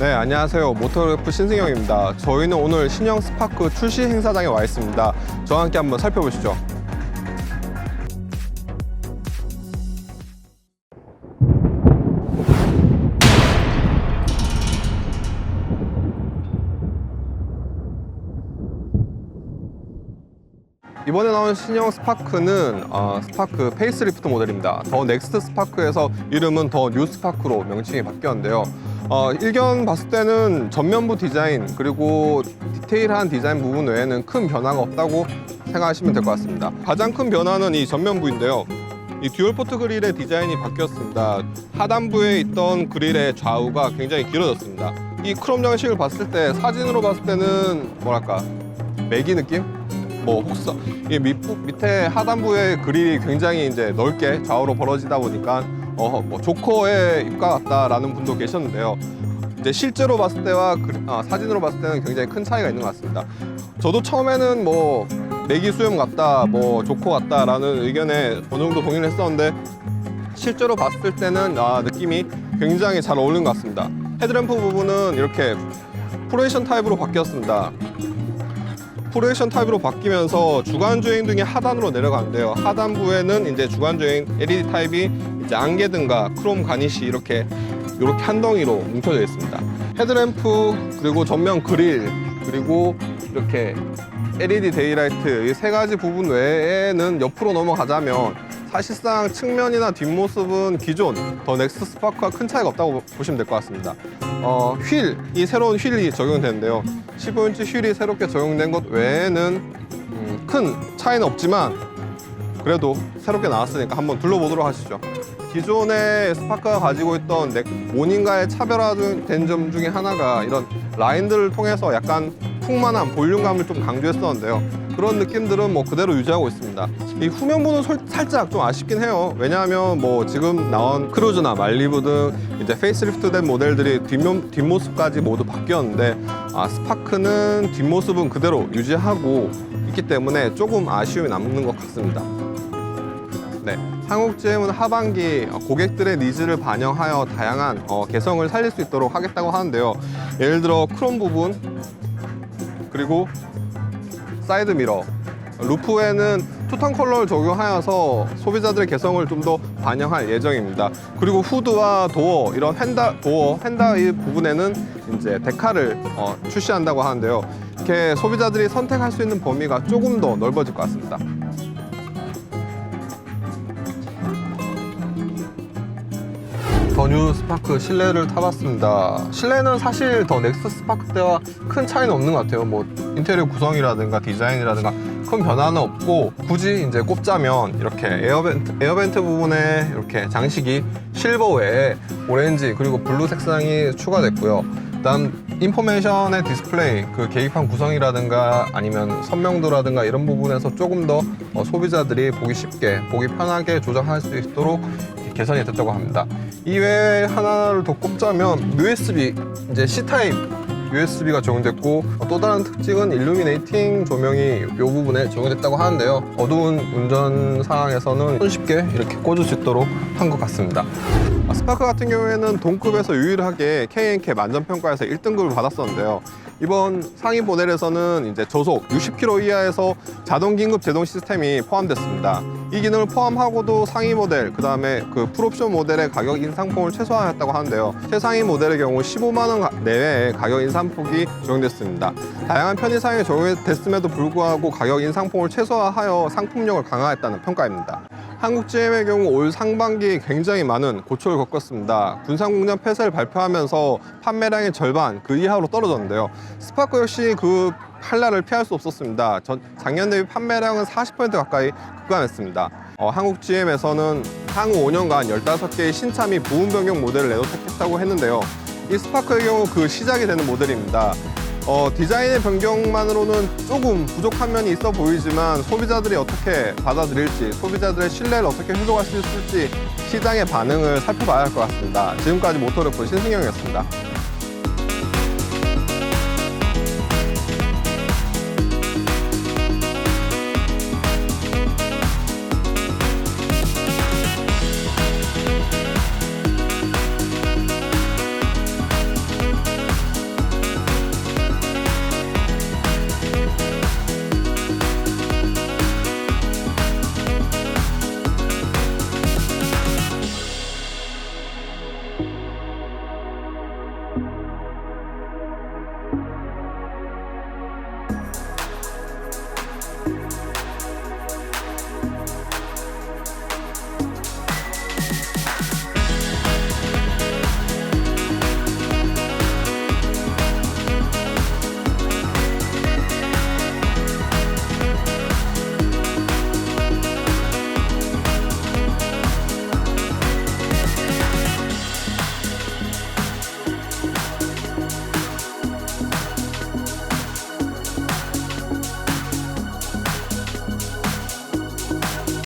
네, 안녕하세요. 모터르프 신승영입니다. 저희는 오늘 신형 스파크 출시 행사장에 와 있습니다. 저와 함께 한번 살펴보시죠. 이번에 나온 신형 스파크는 어, 스파크 페이스리프트 모델입니다. 더 넥스트 스파크에서 이름은 더 뉴 스파크로 명칭이 바뀌었는데요. 어, 일견 봤을 때는 전면부 디자인 그리고 디테일한 디자인 부분 외에는 큰 변화가 없다고 생각하시면 될 것 같습니다. 가장 큰 변화는 이 전면부인데요. 이 듀얼 포트 그릴의 디자인이 바뀌었습니다. 하단부에 있던 그릴의 좌우가 굉장히 길어졌습니다. 이 크롬 양식을 봤을 때 사진으로 봤을 때는 뭐랄까 매기 느낌? 뭐 혹사 이 밑, 밑에 하단부의 그릴이 굉장히 이제 넓게 좌우로 벌어지다 보니까 어, 뭐 조커의 입과 같다라는 분도 계셨는데요. 이제 실제로 봤을 때와 그- 아, 사진으로 봤을 때는 굉장히 큰 차이가 있는 것 같습니다. 저도 처음에는 뭐 매기 수염 같다, 뭐 조커 같다라는 의견에 어느 정도 동의를 했었는데 실제로 봤을 때는 아, 느낌이 굉장히 잘 어울리는 것 같습니다. 헤드램프 부분은 이렇게 프로레이션 타입으로 바뀌었습니다. 프로레이션 타입으로 바뀌면서 주간 주행 등이 하단으로 내려가는데요. 하단부에는 이제 주간 주행 LED 타입이 이제 안개등과 크롬 가니시 이렇게 이렇게 한 덩이로 뭉쳐져 있습니다. 헤드램프 그리고 전면 그릴 그리고 이렇게 LED 데이라이트 이 세 가지 부분 외에는 옆으로 넘어가자면 사실상 측면이나 뒷모습은 기존 더 넥스트 스파크와 큰 차이가 없다고 보시면 될 것 같습니다. 어, 휠, 이 새로운 휠이 적용되는데요. 15인치 휠이 새롭게 적용된 것 외에는 음, 큰 차이는 없지만 그래도 새롭게 나왔으니까 한번 둘러보도록 하시죠. 기존의 스파크가 가지고 있던 넥- 모닝과의 차별화된 점 중에 하나가 이런 라인들을 통해서 약간 풍만한 볼륨감을 좀 강조했었는데요. 그런 느낌들은 뭐 그대로 유지하고 있습니다. 이 후면부는 솔- 살짝 좀 아쉽긴 해요. 왜냐하면 뭐 지금 나온 크루즈나 말리부 등 이제 페이스리프트된 모델들이 뒷모, 뒷모습까지 모두 바뀌었는데 아, 스파크는 뒷모습은 그대로 유지하고 있기 때문에 조금 아쉬움이 남는 것 같습니다. 네, 한국GM은 하반기 어, 고객들의 니즈를 반영하여 다양한 어, 개성을 살릴 수 있도록 하겠다고 하는데요. 예를 들어 크롬 부분 그리고 사이드 미러 루프에는 투톤 컬러를 적용하여서 소비자들의 개성을 좀 더 반영할 예정입니다. 그리고 후드와 도어 이런 휀다 도어 휀다 이 부분에는 이제 데카를 어, 출시한다고 하는데요. 이렇게 소비자들이 선택할 수 있는 범위가 조금 더 넓어질 것 같습니다. 더뉴 스파크 실내를 타봤습니다. 실내는 사실 더 넥스 스파크 때와 큰 차이는 없는 것 같아요. 뭐 인테리어 구성이라든가 디자인이라든가 큰 변화는 없고 굳이 이제 꼽자면 이렇게 에어벤트, 에어벤트 부분에 이렇게 장식이 실버 외에 오렌지 그리고 블루 색상이 추가됐고요. 그다음 인포메이션의 디스플레이 그 계기판 구성이라든가 아니면 선명도라든가 이런 부분에서 조금 더 어, 소비자들이 보기 쉽게 보기 편하게 조정할 수 있도록 개선이 됐다고 합니다. 이외에 하나를 더 꼽자면 USB 이제 C 타입 USB가 적용됐고 어, 또 다른 특징은 일루미네이팅 조명이 이 부분에 적용됐다고 하는데요. 어두운 운전 상황에서는 손쉽게 이렇게 꽂을 수 있도록 한 것 같습니다. 아, 스파크 같은 경우에는 동급에서 유일하게 K&K 만점평가에서 1등급을 받았었는데요. 이번 상위 모델에서는 이제 저속 60km 이하에서 자동 긴급 제동 시스템이 포함됐습니다. 이 기능을 포함하고도 상위 모델, 그 다음에 그 풀옵션 모델의 가격 인상폭을 최소화했다고 하는데요. 최상위 모델의 경우 15만 원 가- 내외의 가격 인상폭이 적용됐습니다. 다양한 편의사항이 적용됐음에도 불구하고 가격 인상폭을 최소화하여 상품력을 강화했다는 평가입니다. 한국 GM의 경우 올 상반기에 굉장히 많은 고초를 겪었습니다. 군산공장 폐쇄를 발표하면서 판매량의 절반 그 이하로 떨어졌는데요. 스파크 역시 그 칼날을 피할 수 없었습니다. 전, 작년 대비 판매량은 40% 가까이 급감했습니다. 어, 한국 GM에서는 향후 5년간 15개의 신차 및 부분 변경 모델을 내놓겠다고 했는데요. 이 스파크의 경우 그 시작이 되는 모델입니다. 어, 디자인의 변경만으로는 조금 부족한 면이 있어 보이지만 소비자들이 어떻게 받아들일지, 소비자들의 신뢰를 어떻게 회복할 수 있을지 시장의 반응을 살펴봐야 할 것 같습니다. 지금까지 모터르프 신승영이었습니다.